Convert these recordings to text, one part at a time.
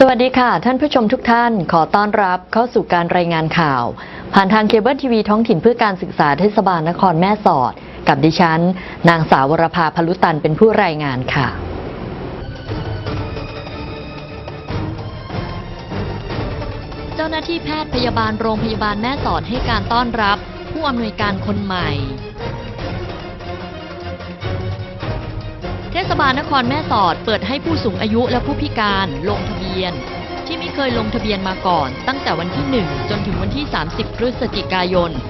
สวัสดีค่ะ ท่านผู้ชมทุกท่านขอต้อนรับเข้าสู่การรายงานข่าว ผ่านทางเคเบิลทีวีท้องถิ่นเพื่อการศึกษาเทศบาลนครแม่สอด กับดิฉัน นางสาววรภาพลุตันเป็นผู้รายงานค่ะเจ้าหน้าที่แพทย์พยาบาลโรงพยาบาลแม่สอดให้การต้อนรับ ผู้อำนวยการคนใหม่ เทศบาลนครแม่สอดเปิดให้ผู้สูงอายุและผู้พิการลงทะเบียน ที่ไม่เคยลงทะเบียนมาก่อน ตั้งแต่วันที่ 1 จนถึงวันที่ 30 พฤศจิกายน 2558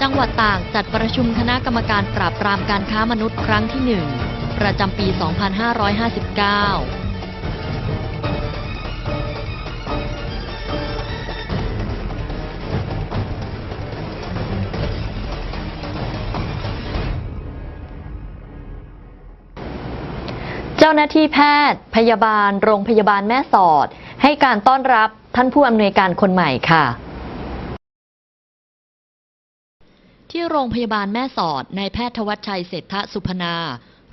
จังหวัดต่างจัดประชุมคณะกรรมการปราบปรามการค้ามนุษย์ครั้งที่ 1 ประจำปี 2559 จ้าหน้าที่แพทย์ พยาบาล โรงพยาบาลแม่สอด ให้การต้อนรับท่านผู้อำนวยการคนใหม่ค่ะ ที่โรงพยาบาลแม่สอดนายแพทย์ทวัชชัยเศรษฐสุพนา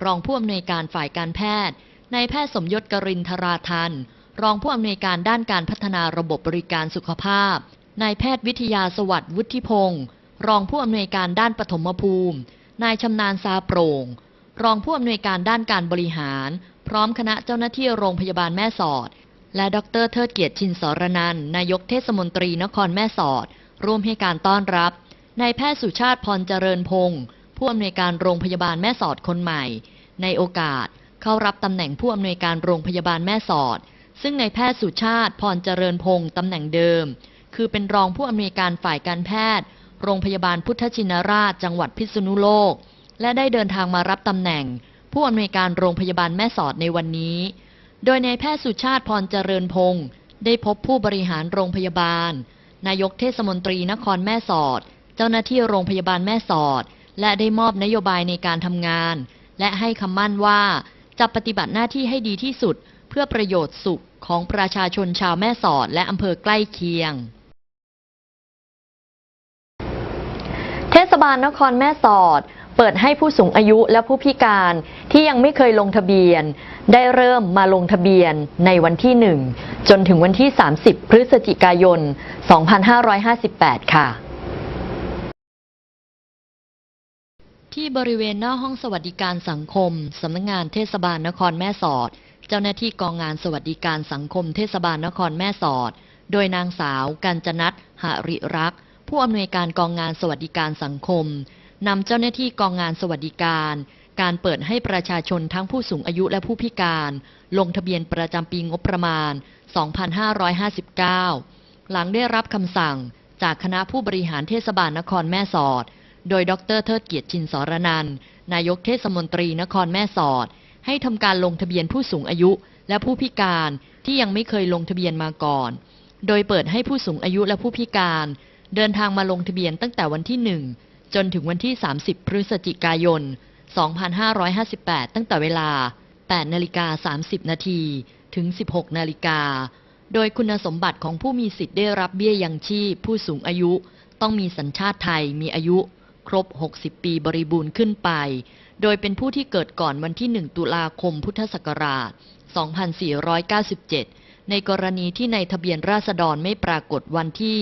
รองผู้อำนวยการฝ่ายการแพทย์นายแพทย์สมยศกรินทราทันรองผู้อำนวยการด้านการพัฒนาระบบบริการสุขภาพนายแพทย์วิทยาสวัสดิ์วุฒิพงศ์รองผู้อำนวยการด้านปฐมภูมินายชำนาญซาโปร่ง รองผู้อำนวยการด้านการบริหาร พร้อมคณะเจ้าหน้าที่โรงพยาบาลแม่สอด และดรเทิดเกียรติชินสรนันนายกเทศมนตรีนครแม่สอด ร่วมให้การต้อนรับนายแพทย์สุชาติพรเจริญพงศ์ผู้อำนวยการโรงพยาบาลแม่สอดคนใหม่ ในโอกาสเข้ารับตำแหน่งผู้อำนวยการโรงพยาบาลแม่สอด ซึ่งนายแพทย์สุชาติพรเจริญพงศ์ตำแหน่งเดิม คือเป็นรองผู้อำนวยการฝ่ายการแพทย์ โรงพยาบาลพุทธชินราช จังหวัดพิษณุโลก และได้เดินทางมารับตำแหน่ง ผู้อำนวยการโรงพยาบาลแม่สอดในวันนี้ โดยนายแพทย์สุชาติพรเจริญพงศ์ได้พบผู้บริหารโรงพยาบาล นายกเทศมนตรีนครแม่สอด เจ้าหน้าที่โรงพยาบาลแม่สอด และได้มอบนโยบายในการทำงาน และให้คำมั่นว่าจะปฏิบัติหน้าที่ให้ดีที่สุดเพื่อประโยชน์สุขของประชาชนชาวแม่สอดและอำเภอใกล้เคียง เทศบาลนครแม่สอด เปิดให้ผู้สูงอายุและผู้พิการที่ยังไม่เคยลงทะเบียน ได้เริ่มมาลงทะเบียนในวันที่ 1 จนถึงวันที่ 30 พฤศจิกายน 2558 ค่ะ ที่บริเวณหน้าห้องสวัสดิการสังคม สำนักงงานเทศบาลนครแม่สอด เจ้าหน้าที่กองงานสวัสดิการสังคมเทศบาลนครแม่สอด โดยนางสาวกัญจนัทหริรักษ์ผู้อำนวยการกองงานสวัสดิการสังคม นำเจ้าหน้าที่กองงานสวัสดิการ การเปิดให้ประชาชนทั้งผู้สูงอายุและผู้พิการ ลงทะเบียนประจำปีงบประมาณ 2559 หลังได้รับคำสั่งจากคณะผู้บริหารเทศบาลนครแม่สอด โดยดรเทิดเกียรติชินสรนัน นายกเทศมนตรีนครแม่สอด ให้ทำการลงทะเบียนผู้สูงอายุและผู้พิการที่ยังไม่เคยลงทะเบียนมาก่อน โดยเปิดให้ผู้สูงอายุและผู้พิการ เดินทางมาลงทะเบียนตั้งแต่วันที่ 1 จนถึงวันที่ 30 พฤศจิกายน 2558 ตั้งแต่เวลา 8 นาฬิกา 30 นาทีถึง 16 นาฬิกา โดยคุณสมบัติของผู้มีสิทธิ์ได้รับเบี้ยยังชีพผู้สูงอายุต้องมีสัญชาติไทยมีอายุ ครบ 60 ปีบริบูรณ์ขึ้นไป โดยเป็นผู้ที่เกิดก่อนวันที่ 1 ตุลาคมพุทธศักราช 2497 ในกรณีที่ในทะเบียนราษฎรไม่ปรากฏวันที่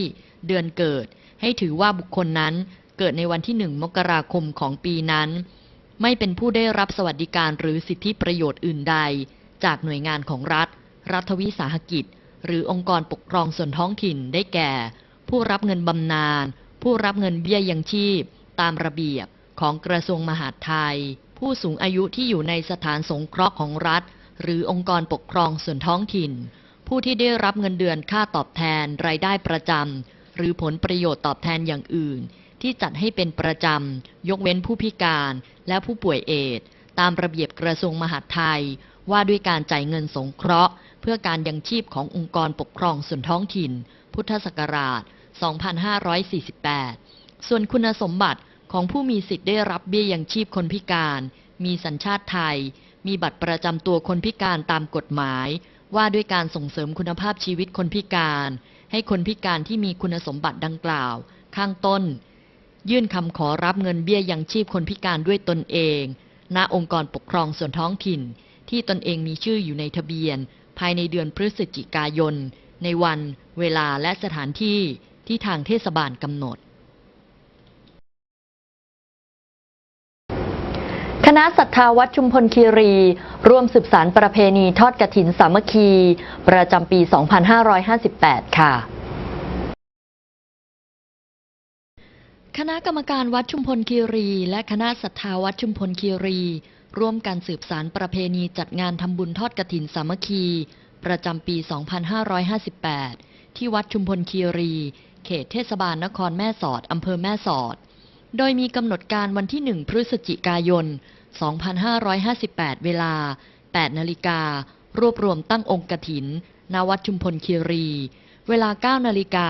เดือนเกิด ให้ถือว่าบุคคลนั้น เกิดในวันที่1มกราคมของปีนั้น ไม่เป็นผู้ได้รับสวัสดิการหรือสิทธิประโยชน์อื่นใด จากหน่วยงานของรัฐ รัฐวิสาหกิจ หรือองค์กรปกครองส่วนท้องถิ่นได้แก่ ผู้รับเงินบำนาญผู้รับเงินเบี้ยยังชีพ ตามระเบียบของกระทรวงมหาดไทย ผู้สูงอายุที่อยู่ในสถานสงเคราะห์ของรัฐ หรือองค์กรปกครองส่วนท้องถิ่น ผู้ที่ได้รับเงินเดือนค่าตอบแทนรายได้ประจำหรือผลประโยชน์ตอบแทนอย่างอื่น ที่จัดให้เป็นประจำ ยกเว้นผู้พิการและผู้ป่วยเอดส์ตามระเบียบกระทรวงมหาดไทย ว่าด้วยการจ่ายเงินสงเคราะห์ เพื่อการยังชีพขององค์กรปกครองส่วนท้องถิ่น พุทธศักราช 2548 ส่วนคุณสมบัติของผู้มีสิทธิ์ได้รับเบี้ยยังชีพคนพิการ มีสัญชาติไทย มีบัตรประจำตัวคนพิการตามกฎหมาย ว่าด้วยการส่งเสริมคุณภาพชีวิตคนพิการ ให้คนพิการที่มีคุณสมบัติดังกล่าว ข้างต้น ยื่นคำขอรับเงินเบี้ยยังชีพคนพิการด้วยตนเอง ณ องค์กรปกครองส่วนท้องถิ่น ที่ตนเองมีชื่ออยู่ในทะเบียน ภายในเดือนพฤศจิกายน ในวัน เวลาและสถานที่ที่ทางเทศบาลกำหนดคณะศรัทธาวัดชุมพลคีรี ร่วมสืบสารประเพณีทอดกระถินสามัคคี ประจำปี 2558 ค่ะ คณะกรรมการวัดชุมพลคีรี และคณะศรัทธาวัดชุมพลคีรี ร่วมกันสืบสารประเพณีจัดงานทำบุญทอดกระถินสามัคคี ประจำปี 2558 ที่วัดชุมพลคีรี เขตเทศบาลนครแม่สอดอำเภอแม่สอด โดยมีกำหนดการวันที่ 1 พฤศจิกายน 2558 เวลา 8 นาฬิการวบรวมตั้งองค์กถินณวัดชุมพลคีรี เวลา 9 นาฬิกา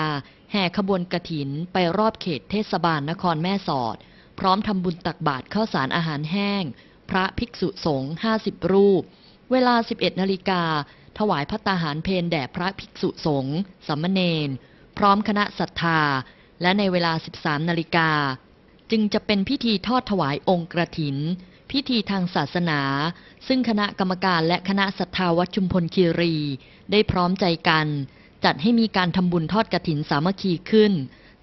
แห่ขบวนกระถินไปรอบเขตเทศบาลนครแม่สอด พร้อมทำบุญตักบาตรข้าวสารอาหารแห้ง พระภิกษุสงฆ์50 รูป เวลา 11 นาฬิกา ถวายพัตตาหารเพนแด่พระภิกษุสงฆ์สามมเณรพร้อมคณะศรัทธา และในเวลา 13 นาฬิกา จึงจะเป็นพิธีทอดถวายองค์กระถิน พิธีทางศาสนา ซึ่งคณะกรรมการและคณะศรัทธาวัดชุมพลคีรี ได้พร้อมใจกัน จัดให้มีการทำบุญทอดกระถินสามัคคีขึ้น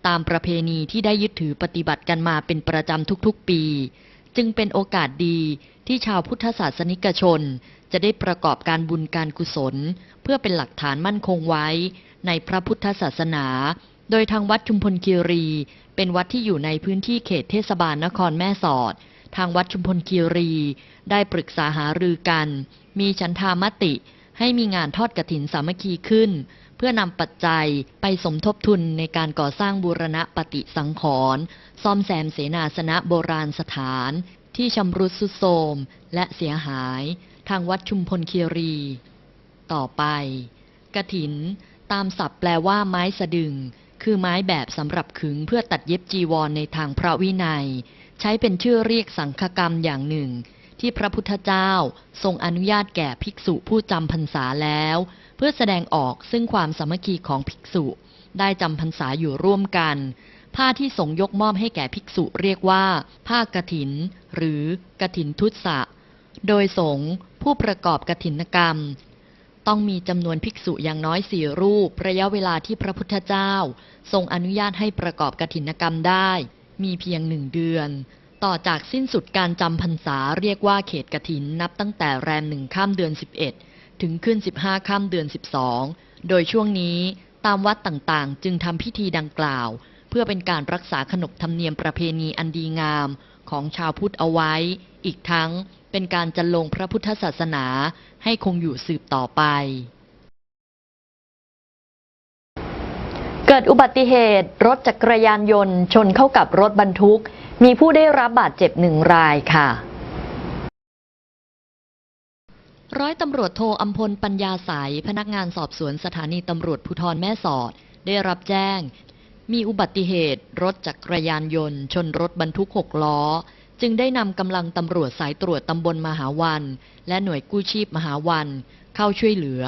ตามประเพณีที่ได้ยึดถือปฏิบัติกันมาเป็นประจำทุกๆปี จึงเป็นโอกาสดีที่ชาวพุทธศาสนิกชน จะได้ประกอบการบุญการกุศล เพื่อเป็นหลักฐานมั่นคงไว้ ในพระพุทธศาสนา โดยทางวัดชุมพลคีรี เป็นวัดที่อยู่ในพื้นที่เขตเทศบาลนครแม่สอด ทางวัดชุมพลคีรี ได้ปรึกษาหารือกัน มีฉันทามติให้มีงานทอดกระถินสามัคคีขึ้น เพื่อนำปัจจัยไปสมทบทุนในการก่อสร้างบูรณะปฏิสังขรณ์ซ่อมแซมเสนาสนะโบราณสถาน ที่ชำรุดสุดโทรมและเสียหาย ทางวัดชุมพลคีรี ต่อไปกระถิน ตามศัพท์แปลว่าไม้สะดึง คือไม้แบบสำหรับขึงเพื่อตัดเย็บจีวรในทางพระวินัย ใช้เป็นชื่อเรียกสังฆกรรมอย่างหนึ่งที่พระพุทธเจ้าทรงอนุญาตแก่ภิกษุผู้จำพรรษาแล้ว เพื่อแสดงออกซึ่งความสามัคคีของภิกษุ ได้จำพรรษาอยู่ร่วมกัน ผ้าที่สงยกมอบให้แก่ภิกษุเรียกว่า ผ้ากฐิน หรือกฐินทุตสะ โดยสงผู้ประกอบกฐินกรรม ต้องมีจำนวนภิกษุอย่างน้อยสี่รูป ระยะเวลาที่พระพุทธเจ้า ทรงอนุญาตให้ประกอบกฐินกรรมได้ มีเพียงหนึ่งเดือนต่อจากสิ้นสุดการจำพรรษาเรียกว่าเขตกฐินนับตั้งแต่แรมหนึ่งข้ามเดือน11 ถึงขึ้น 15ข้ามเดือน 12 โดยช่วงนี้ตามวัดต่างๆ จึงทำพิธีดังกล่าว เพื่อเป็นการรักษาขนบธรรมเนียมประเพณีอันดีงามของชาวพุทธเอาไว้ อีกทั้งเป็นการจันลงพระพุทธศาสนาให้คงอยู่สืบต่อไป เกิดอุบัติเหตุรถจักรยานยนต์ชนเข้ากับรถบรรทุก มีผู้ได้รับบาดเจ็บหนึ่งรายค่ะ ร้อยตำรวจโทอัมพลปัญญาสายพนักงานสอบสวนสถานีตำรวจภูธรแม่สอด ได้รับแจ้ง มีอุบัติเหตุ รถจักรยานยนต์ ชนรถบรรทุกหกล้อ จึงได้นำกำลังตำรวจสายตรวจตำบลมหาวัน และหน่วยกู้ชีพมหาวัน เข้าช่วยเหลือ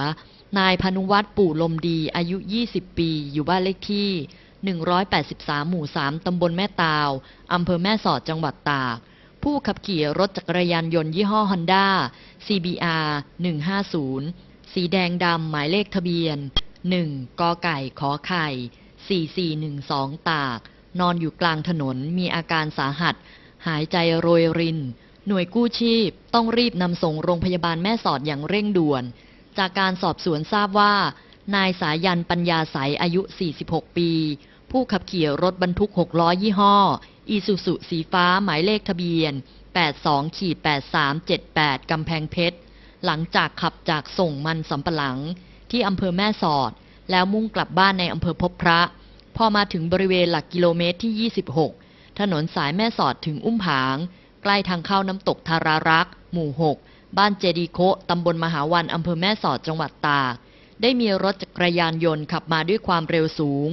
นายพนุวัตรปู่ลมดีอายุ 20 ปี อยู่บ้านเลขที่ 183 หมู่ 3 ตำบลแม่ตาว อำเภอแม่สอดจังหวัดตาก ผู้ขับขี่รถจักรยานยนต์ยี่ห้อ Honda CBR 150 สีแดงดำหมายเลขทะเบียน 1 กไก่ขอไข่ 4412 ตาก นอนอยู่กลางถนนมีอาการสาหัส หายใจโรยริน หน่วยกู้ชีพต้องรีบนำส่งโรงพยาบาลแม่สอดอย่างเร่งด่วน จากการสอบสวนทราบว่า นายสายันปัญญาใสอายุ 46 ปี ผู้ขับขี่รถบรรทุก 6 ล้อยี่ห้อ อีซูซุสีฟ้าหมายเลขทะเบียน 82ขีด8378 กำแพงเพชร หลังจากขับจากส่งมันสำปะหลัง ที่อำเภอแม่สอด แล้วมุ่งกลับบ้านในอำเภอพบพระ พอมาถึงบริเวณหลักกิโลเมตรที่ 26 ถนนสายแม่สอดถึงอุ้มผาง ใกล้ทางเข้าน้ำตกทารารักษ์หมู่ 6 บ้านเจดีโคตำบลมหาวันอำเภอแม่สอดจังหวัดตาก ได้มีรถจักรยานยนต์ขับมาด้วยความเร็วสูง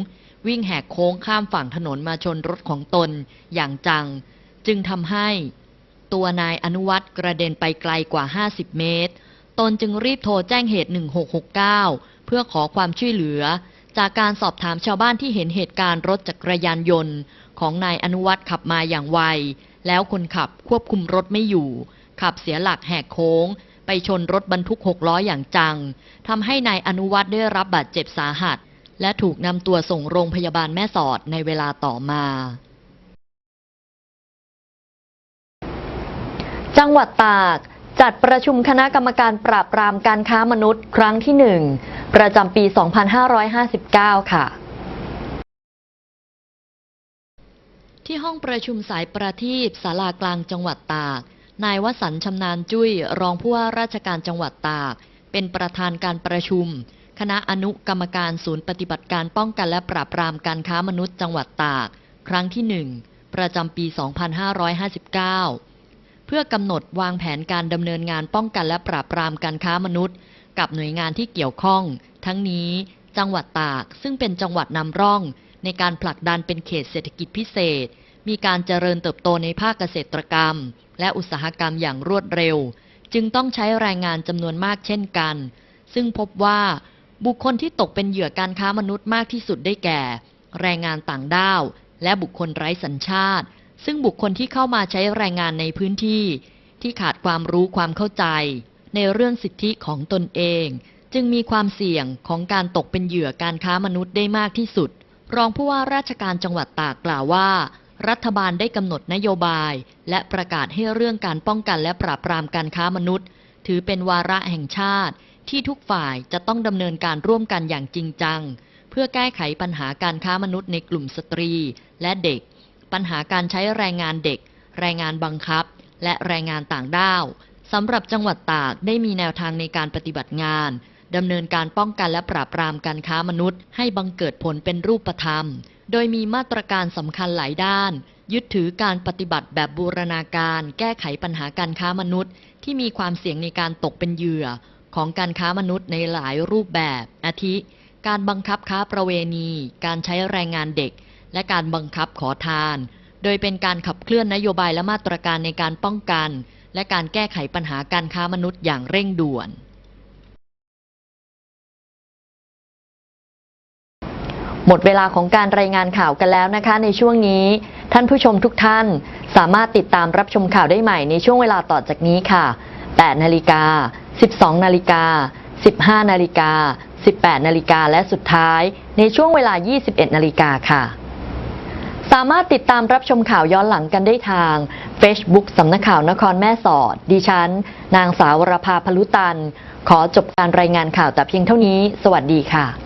วิ่งแหกโค้งข้ามฝั่งถนนมาชนรถของตนอย่างจัง จึงทำให้ ตัวนายอนุวัตรกระเด็นไปไกลกว่า 50 เมตร ตนจึงรีบโทรแจ้งเหตุ 1669 เพื่อขอความช่วยเหลือ จากการสอบถามชาวบ้านที่เห็นเหตุการณ์รถจักรยานยนต์ ของนายอนุวัตรขับมาอย่างไว แล้วคนขับควบคุมรถไม่อยู่ ขับเสียหลักแหกโค้งไปชนรถบรรทุกหกล้ออย่างจัง ทำให้นายอนุวัฒน์ได้รับบาดเจ็บสาหัส และถูกนำตัวส่งโรงพยาบาลแม่สอดในเวลาต่อมาจังหวัดตาก จัดประชุมคณะกรรมการปราบปรามการค้ามนุษย์ครั้งที่หนึ่งประจำปี 2559 ค่ะ ที่ห้องประชุมสายประทีปศาลากลางจังหวัดตาก นายวสันต์ชำนาญจุ้ย รองผู้ว่าราชการจังหวัดตาก เป็นประธานการประชุม คณะอนุกรรมการศูนย์ปฏิบัติการป้องกันและปราบปรามการค้ามนุษย์จังหวัดตาก ครั้งที่หนึ่งประจำปี 2559 เพื่อกำหนดวางแผนการดำเนินงานป้องกันและปราบปรามการค้ามนุษย์ กับหน่วยงานที่เกี่ยวข้อง ทั้งนี้จังหวัดตากซึ่งเป็นจังหวัดนำร่อง ในการผลักดันเป็นเขตเศรษฐกิจพิเศษ มีการเจริญเติบโตในภาคเกษตรกรรม และอุตสาหกรรมอย่างรวดเร็ว จึงต้องใช้แรงงานจำนวนมากเช่นกัน ซึ่งพบว่า บุคคลที่ตกเป็นเหยื่อการค้ามนุษย์มากที่สุดได้แก่ แรงงานต่างด้าว และบุคคลไร้สัญชาติ ซึ่งบุคคลที่เข้ามาใช้แรงงานในพื้นที่ ที่ขาดความรู้ความเข้าใจ ในเรื่องสิทธิของตนเอง จึงมีความเสี่ยงของการตกเป็นเหยื่อการค้ามนุษย์ได้มากที่สุด รองผู้ว่าราชการจังหวัดตากกล่าวว่า รัฐบาลได้กำหนดนโยบาย และประกาศให้เรื่องการป้องกันและปราบปรามการค้ามนุษย์ ถือเป็นวาระแห่งชาติ ที่ทุกฝ่ายจะต้องดำเนินการร่วมกันอย่างจริงจัง เพื่อแก้ไขปัญหาการค้ามนุษย์ในกลุ่มสตรีและเด็ก ปัญหาการใช้แรงงานเด็ก แรงงานบังคับ และแรงงานต่างด้าวสำหรับจังหวัดตากได้มีแนวทางในการปฏิบัติงานดำเนินการป้องกันและปราบปรามการค้ามนุษย์ ให้บังเกิดผลเป็นรูปธรรม โดยมีมาตรการสำคัญหลายด้าน ยึดถือการปฏิบัติแบบบูรณาการ แก้ไขปัญหาการค้ามนุษย์ ที่มีความเสี่ยงในการตกเป็นเหยื่อ ของการค้ามนุษย์ในหลายรูปแบบ อาทิ การบังคับค้าประเวณี การใช้แรงงานเด็ก และการบังคับขอทาน โดยเป็นการขับเคลื่อนนโยบายและมาตรการในการป้องกัน และการแก้ไขปัญหาการค้ามนุษย์อย่างเร่งด่วนหมดเวลาของการรายงานข่าวกันแล้วนะคะ ในช่วงนี้ ท่านผู้ชมทุกท่าน สามารถติดตามรับชมข่าวได้ใหม่ในช่วงเวลาต่อจากนี้ค่ะ 8นาฬิกา 12 นาฬิกา 15 นาฬิกา 18 นาฬิกา และสุดท้ายในช่วงเวลา 21 นาฬิกาค่ะ สามารถติดตามรับชมข่าวย้อนหลังกันได้ทาง Facebook สำนักข่าวนครแม่สอด ดิฉัน นางสาวรภาพลุตัน ขอจบการรายงานข่าวแต่เพียงเท่านี้ สวัสดีค่ะ